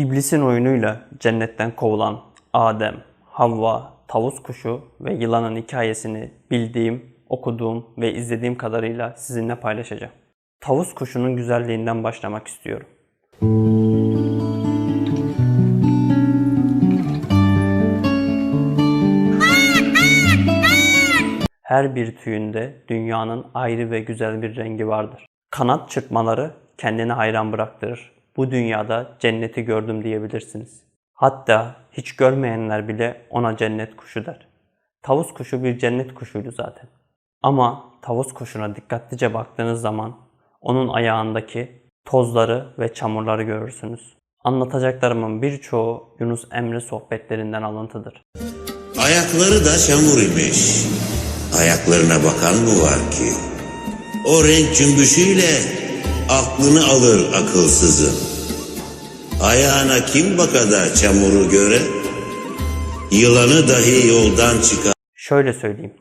İblisin oyunuyla cennetten kovulan Adem, Havva, tavus kuşu ve yılanın hikayesini bildiğim, okuduğum ve izlediğim kadarıyla sizinle paylaşacağım. Tavus kuşunun güzelliğinden başlamak istiyorum. Her bir tüyünde dünyanın ayrı ve güzel bir rengi vardır. Kanat çırpmaları kendini hayran bıraktırır. Bu dünyada cenneti gördüm diyebilirsiniz. Hatta hiç görmeyenler bile ona cennet kuşu der. Tavus kuşu bir cennet kuşuydu zaten. Ama tavus kuşuna dikkatlice baktığınız zaman onun ayağındaki tozları ve çamurları görürsünüz. Anlatacaklarımın birçoğu Yunus Emre sohbetlerinden alıntıdır. Ayakları da çamur imiş. Ayaklarına bakan mı var ki? O renk cümbüşüyle aklını alır akılsızın. Ayağına kim bakada çamuru göre? Yılanı dahi yoldan çıkar. Şöyle söyleyeyim.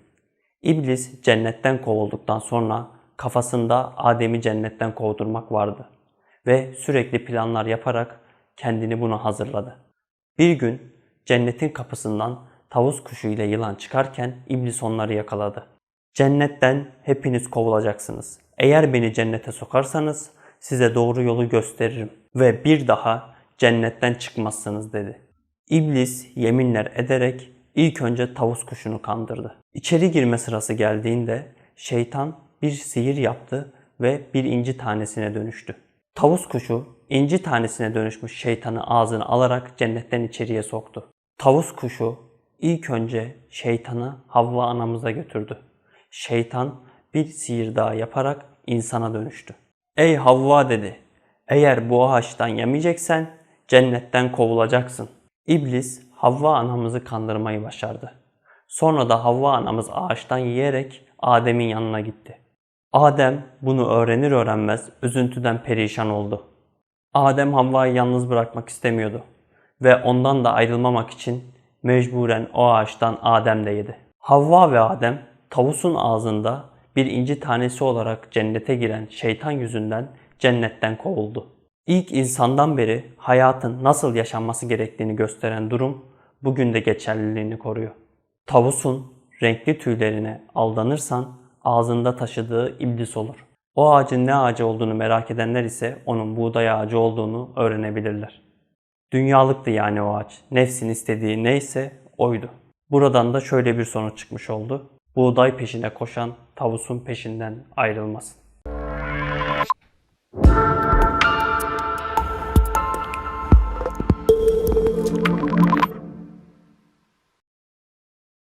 İblis cennetten kovulduktan sonra kafasında Adem'i cennetten kovdurmak vardı. Ve sürekli planlar yaparak kendini buna hazırladı. Bir gün cennetin kapısından tavus kuşu ile yılan çıkarken iblis onları yakaladı. Cennetten hepiniz kovulacaksınız. Eğer beni cennete sokarsanız size doğru yolu gösteririm ve bir daha cennetten çıkmazsınız dedi. İblis yeminler ederek ilk önce tavus kuşunu kandırdı. İçeri girme sırası geldiğinde şeytan bir sihir yaptı ve bir inci tanesine dönüştü. Tavus kuşu inci tanesine dönüşmüş şeytanı ağzına alarak cennetten içeriye soktu. Tavus kuşu ilk önce şeytanı Havva anamıza götürdü. Şeytan bir sihir daha yaparak insana dönüştü. Ey Havva dedi. Eğer bu ağaçtan yemeyeceksen cennetten kovulacaksın. İblis Havva anamızı kandırmayı başardı. Sonra da Havva anamız ağaçtan yiyerek Adem'in yanına gitti. Adem bunu öğrenir öğrenmez üzüntüden perişan oldu. Adem Havva'yı yalnız bırakmak istemiyordu ve ondan da ayrılmamak için mecburen o ağaçtan Adem de yedi. Havva ve Adem tavusun ağzında bir inci tanesi olarak cennete giren şeytan yüzünden cennetten kovuldu. İlk insandan beri hayatın nasıl yaşanması gerektiğini gösteren durum bugün de geçerliliğini koruyor. Tavusun renkli tüylerine aldanırsan ağzında taşıdığı iblis olur. O ağacın ne ağacı olduğunu merak edenler ise onun buğday ağacı olduğunu öğrenebilirler. Dünyalıktı yani o ağaç. Nefsin istediği neyse oydu. Buradan da şöyle bir sonuç çıkmış oldu. Buğday peşine koşan tavusun peşinden ayrılmasın.